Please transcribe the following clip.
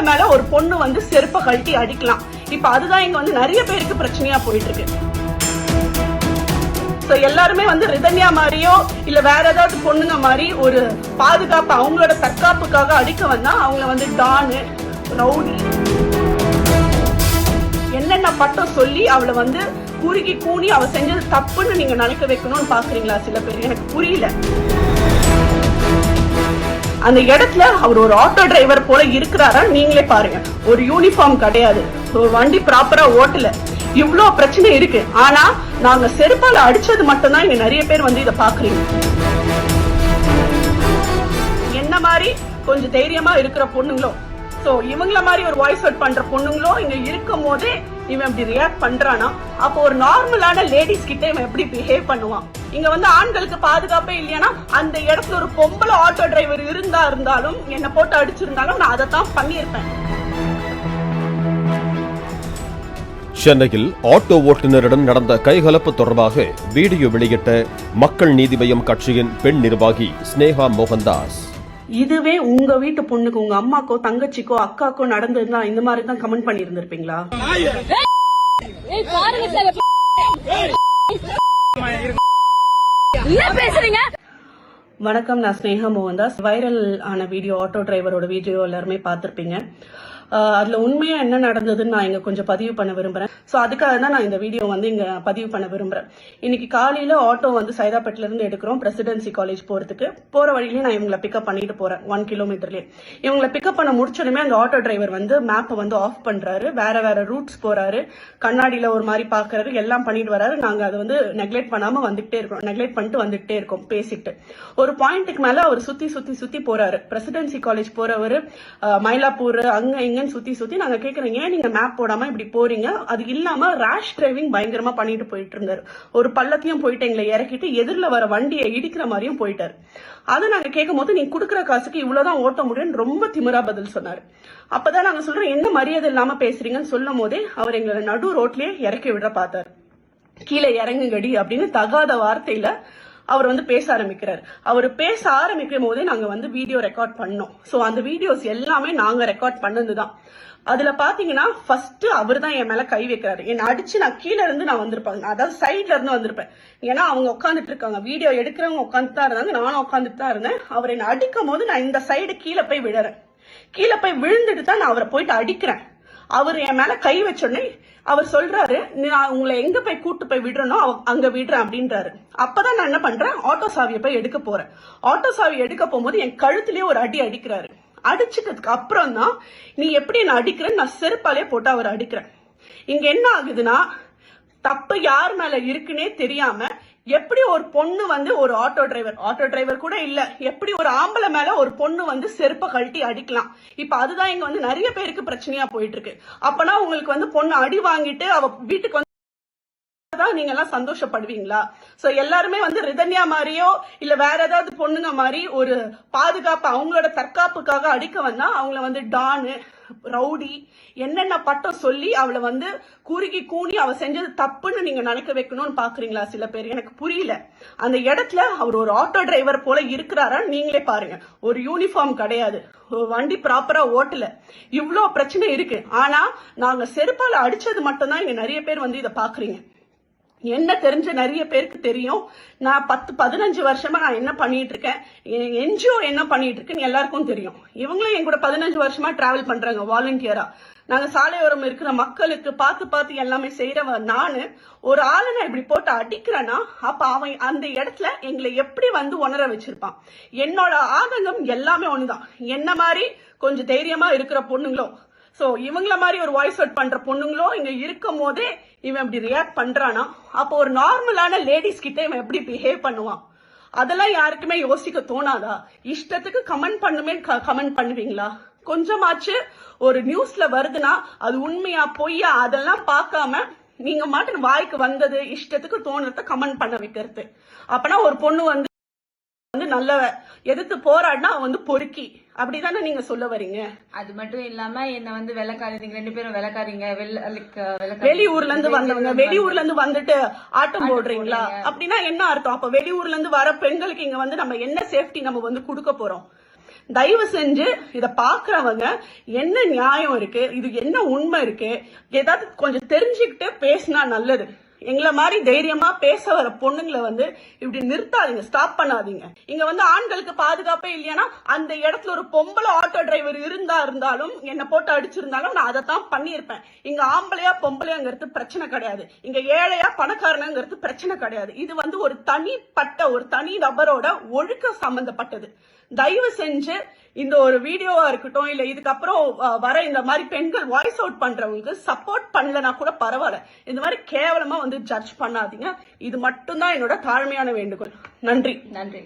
ஆம்பளை மேல ஒரு பொண்ணு வந்து செருப்ப கழட்டி அடிக்கலாம். இப்ப அதுதான் இங்க வந்து நிறைய பேருக்கு பிரச்சனையா போயிட்டு இருக்கு எல்லாருமே வந்து ரிதன்யா மாதிரியோ இல்ல வேற ஏதாவது பொண்ணுங்க மாதிரி ஒரு பாதுகாப்பு அவங்களோட தற்காப்புக்காக அடிக்க வந்தா அவங்கள வந்து டானு ரவுடி. என்னென்ன பட்டம் சொல்லி அவளை வந்து குறுகி கூனி அவ செஞ்சது தப்புன்னு நீங்க நினைக்க வைக்கணும்னு பாக்குறீங்களா சில பேர்? எனக்கு புரியல. அந்த இடத்துல அவர் ஒரு ஆட்டோ டிரைவர் போல இருக்கிறாரா நீங்களே பாருங்க. ஒரு யூனிஃபார்ம் கிடையாது. ஒரு வண்டி ப்ராப்பரா ஓட்டல. இவ்ளோ பிரச்சனை இருக்கு. ஆனா நாங்க செருப்பால அடிச்சது மட்டும்தான் இங்க நிறைய பேர் வந்து இத பாக்குறீங்க என்ன மாதிரி கொஞ்சம் தைரியமா இருக்கிற பொண்ணுங்களும் சோ இவங்கள மாதிரி ஒரு வாய்ஸ் அவுட் பண்ற பொண்ணுங்களும் இங்க இருக்கும் போதே இவன் இப்படி ரியாக்ட் பண்றானா? அப்போ ஒரு நார்மலான லேடிஸ் கிட்ட இவன் எப்படி பிஹேவ் பண்ணுவான்? இங்க வந்து ஆண்களுக்கு பாதுகாப்பே இல்லையானா அந்த இடத்துல ஒரு பொம்பளை ஆட்டோ டிரைவர் இருந்தா இருந்தாலும் என்ன போட்டு அடிச்சிருந்தாலும் நான் அதை தான் பண்ணியிருப்பேன். சென்னையில் ஆட்டோ ஓட்டுநரிடம் நடந்த கைகலப்பு தொடர்பாக வீடியோ வெளியிட்ட மக்கள் நீதி மய்யம் கட்சியின் பெண் நிர்வாகி ஸ்னேகா மோகன்தாஸ். இதுவே உங்க வீட்டு பொண்ணுக்கு உங்க அம்மாக்கோ தங்கச்சிக்கோ அக்காக்கோ நடந்திருந்தா இந்த மாதிரி தான் கமெண்ட் பண்ணி இருந்திருப்பீங்களா ஏய் பாருங்க சார் என்ன பேசுறீங்க? வணக்கம் நான் ஸ்னேகா மோகன்தாஸ். வைரல் ஆன வீடியோ ஆட்டோ டிரைவரோட வீடியோ எல்லாருமே பார்த்துருப்பீங்க. அதுல உண்மையா என்ன நடந்ததுன்னு நான் இங்க கொஞ்சம் பதிவு பண்ண விரும்புறேன். சோ அதுக்காக தான் நான் இந்த வீடியோ வந்து இங்க பதிவு பண்ண விரும்புறேன். இன்னைக்கு காலையில ஆட்டோ வந்து சைதாப்பேட்டில இருந்து எடுக்கிறோம் பிரசிடென்சி காலேஜ் போறதுக்கு. போற வழியிலேயே நான் இவங்களை பிக்கப் பண்ணிட்டு போறேன் ஒன் கிலோமீட்டர்லயே இவங்களை பிக்கப் பண்ண முடிச்சோடனே அந்த ஆட்டோ டிரைவர் வந்து மேப்பை வந்து ஆஃப் பண்றாரு வேற வேற ரூட்ஸ் போறாரு. கண்ணாடியில ஒரு மாதிரி பாக்குறாரு எல்லாம் பண்ணிட்டு வராரு. நாங்க அதை வந்து நெக்லெக்ட் பண்ணாம வந்துகிட்டே இருக்கோம் நெக்லெக்ட் பண்ணிட்டு வந்துகிட்டே இருக்கோம் பேசிட்டு. ஒரு பாயிண்ட்டுக்கு மேல அவர் சுத்தி சுத்தி சுத்தி போறாரு. பிரசிடென்சி காலேஜ் போறவர் மயிலாப்பூர் அங்க இங்கன்னு சுத்தி சுத்தி நாங்க கேக்குறோம் ஏன் நீங்க மேப் போடாம இப்படி போறீங்க? அது இல்லாம ரேஷ் டிரைவிங் பயங்கரமா பண்ணிட்டு போயிட்டு இருந்தாரு ஒரு பள்ளத்தையும் போயிட்டு எங்களை இறக்கிட்டு எதிரில் வர வண்டியை இடிக்கிற மாதிரியும் போயிட்டாரு. அதை நாங்க கேட்கும் போது நீ குடுக்குற காசுக்கு இவ்வளவுதான் ஓட்ட முடியும்னு ரொம்ப திமிரா பதில் சொன்னாரு. அப்பதான் நாங்க சொல்றோம் என்ன மரியாதை இல்லாம பேசுறீங்கன்னு சொல்லும் போதே அவர் எங்களை நடு ரோட்லயே இறக்கி விட பார்த்தாரு. கீழே இறங்குங்கடி அப்படின்னு தகாத வார்த்தையில அவர் வந்து பேச ஆரம்பிக்கிறார். அவர் பேச ஆரம்பிக்கும் போதே நாங்க வந்து வீடியோ ரெக்கார்ட் பண்ணோம். சோ அந்த வீடியோஸ் எல்லாமே நாங்க ரெக்கார்ட் பண்ணதுதான். அதுல பாத்தீங்கன்னா ஃபர்ஸ்ட் அவர் தான் என் மேல கை வைக்கிறாரு. என்னை அடிச்சு நான் கீழே இருந்து நான் வந்திருப்பாங்க அதாவது சைட்ல இருந்து வந்திருப்பேன். ஏன்னா அவங்க உட்காந்துட்டு இருக்காங்க. வீடியோ எடுக்கிறவங்க உட்காந்து தான் இருந்தாங்க. நானும் உட்காந்துட்டு தான் இருந்தேன். அவர் என்னை அடிக்கும் போது நான் இந்த சைடு கீழே போய் விழறேன். கீழே போய் விழுந்துட்டு தான் நான் அவரை போயிட்டு அடிக்கிறேன். அவர் என் மேல கை வச்சோடனே அவர் சொல்றாரு நான் உங்களை எங்க போய் கூட்டு போய் விடுறனோ அங்க விடுறேன் அப்படின்றாரு. அப்பதான் நான் என்ன பண்றேன் ஆட்டோ சாவியை போய் எடுக்க போறேன். ஆட்டோ சாவி எடுக்க போகும்போது என் கழுத்திலேயே ஒரு அடி அடிக்கிறாரு. அடிச்சதுக்கு அப்புறம் தான் நீ எப்படி என்ன அடிக்கிறேன்னு நான் செருப்பாலே போட்டு அவர் அடிக்கிறேன். இங்க என்ன ஆகுதுன்னா தப்பு யார் மேல இருக்குன்னே தெரியாம எப்படி ஒரு பொண்ணு வந்து ஒரு ஆட்டோ டிரைவர் ஆட்டோ டிரைவர் கூட இல்ல. எப்படி ஒரு ஆம்பளை மேல ஒரு பொண்ணு வந்து செருப்ப கழட்டி அடிக்கலாம். இப்ப அதுதான் இங்க வந்து நிறைய பேருக்கு பிரச்சனையா போயிட்டு இருக்கு. அப்பனா உங்களுக்கு வந்து பொண்ணு அடி வாங்கிட்டு அவ வீட்டுக்கு வந்து தான் நீங்க எல்லாம் சந்தோஷப்படுவீங்களா? சோ எல்லாருமே வந்து ரிதன்யா மாதிரியோ இல்ல வேற ஏதாவது பொண்ணுங்க மாதிரி ஒரு பாதுகாப்பு அவங்களோட தற்காப்புக்காக அடிக்க வந்தா அவங்கள வந்து டானு ரவுடி என்னென்ன பட்டம் சொல்லி அவளை வந்து குறுகி கூனி அவ செஞ்சது தப்புன்னு நீங்க நினைக்க வைக்கணும்னு பாக்குறீங்களா சில பேர்? எனக்கு புரியல. அந்த இடத்துல அவர் ஒரு ஆட்டோ டிரைவர் போல இருக்கிறாரா நீங்களே பாருங்க. ஒரு யூனிஃபார்ம் கிடையாது. வண்டி ப்ராப்பரா ஓட்டல. இவ்ளோ பிரச்சனை இருக்கு. ஆனா நாங்க செருப்பால அடிச்சது மட்டும்தான் இங்க நிறைய பேர் வந்து இதை பாக்குறீங்க. என்ன தெரிஞ்ச நிறைய பேருக்கு தெரியும். நான் பத்து பதினஞ்சு வருஷமா நான் என்ன பண்ணிட்டு இருக்கேன் என்ஜிஓ என்ன பண்ணிட்டு இருக்குன்னு எல்லாருக்கும் தெரியும். இவங்களும் என் கூட பதினஞ்சு வருஷமா டிராவல் பண்றாங்க வாலண்டியரா நாங்க சாலையோரம் இருக்கிற மக்களுக்கு பார்த்து பார்த்து எல்லாமே செய்யறவ நானு. ஒரு ஆளை நான் இப்படி போட்டு அடிக்கிறேன்னா அப்ப அவன் அந்த இடத்துல எங்களை எப்படி வந்து உணர வச்சிருப்பான்? என்னோட ஆதங்கம் எல்லாமே ஒண்ணுதான். என்ன மாதிரி கொஞ்சம் தைரியமா இருக்கிற பொண்ணுங்களும் ஸோ இவங்கள மாதிரி ஒரு வாய்ஸ் அவுட் பண்ற பொண்ணுங்களும் இங்க இருக்கும் போதே இவன் இப்படி ரியாக்ட் பண்றானா? அப்போ ஒரு நார்மலான லேடிஸ் கிட்ட இவன் எப்படி பிஹேவ் பண்ணுவான்? அதெல்லாம் யாருக்குமே யோசிக்க தோணாதா? இஷ்டத்துக்கு கமெண்ட் பண்ணுமே கமெண்ட் பண்ணுவீங்களா? கொஞ்சமாச்சு ஒரு நியூஸ்ல வருதுன்னா அது உண்மையா பொய்யா அதெல்லாம் பார்க்காம நீங்க மாட்டு வாய்க்கு வந்தது இஷ்டத்துக்கு தோணுறத கமெண்ட் பண்ண வைக்கிறது. அப்பனா ஒரு பொண்ணு வந்து வந்து நல்ல எதிர்த்து போராடினா அவன் வந்து பொறுக்கி. அப்படிதானே நீங்க சொல்ல வரீங்க? அது மட்டும் இல்லாம என்ன வந்து வெள்ளக்காரி நீங்க ரெண்டு பேரும் வெள்ளக்காரிங்க வெளியூர்ல இருந்து வந்தவங்க வெளியூர்ல இருந்து வந்துட்டு ஆட்டம் போடுறீங்களா? அப்படின்னா என்ன அர்த்தம்? அப்ப வெளியூர்ல இருந்து வர பெண்களுக்கு இங்க வந்து நம்ம என்ன சேஃப்டி நம்ம வந்து கொடுக்க போறோம்? தயவு செஞ்சு இத பாக்குறவங்க என்ன நியாயம் இருக்கு? இது என்ன உண்மை இருக்கு? ஏதாவது கொஞ்சம் தெரிஞ்சுக்கிட்டு பேசினா நல்லது. எங்களை மாதிரி தைரியமா பேச வர பொண்ணுங்களை வந்து இப்படி நிறுத்தாதீங்க. ஸ்டாப் பண்ணாதீங்க. இங்க வந்து ஆண்களுக்கு பாதுகாப்பே இல்லையானா அந்த இடத்துல ஒரு பொம்பளை ஆட்டோ டிரைவர் இருந்தா இருந்தாலும் என்ன போட்டு அடிச்சிருந்தாலும் நான் அதை தான் பண்ணியிருப்பேன். இங்க ஆம்பளையா பொம்பளையாங்கிறது பிரச்சனை கிடையாது. இங்க ஏழையா பணக்காரனாங்கிறது பிரச்சனை கிடையாது. இது வந்து ஒரு தனிப்பட்ட ஒரு தனி நபரோட ஒழுக்க சம்பந்தப்பட்டது. தயவு செஞ்சு இந்த ஒரு வீடியோவா இருக்கட்டும் இல்ல இதுக்கப்புறம் வர இந்த மாதிரி பெண்கள் வாய்ஸ் அவுட் பண்றவங்களுக்கு சப்போர்ட் பண்ணலனா கூட பரவாயில்ல. இந்த மாதிரி கேவலமா வந்து ஜட்ஜ் பண்ணாதீங்க. இது மட்டும்தான் என்னோட தாழ்மையான வேண்டுகோள். நன்றி. நன்றி.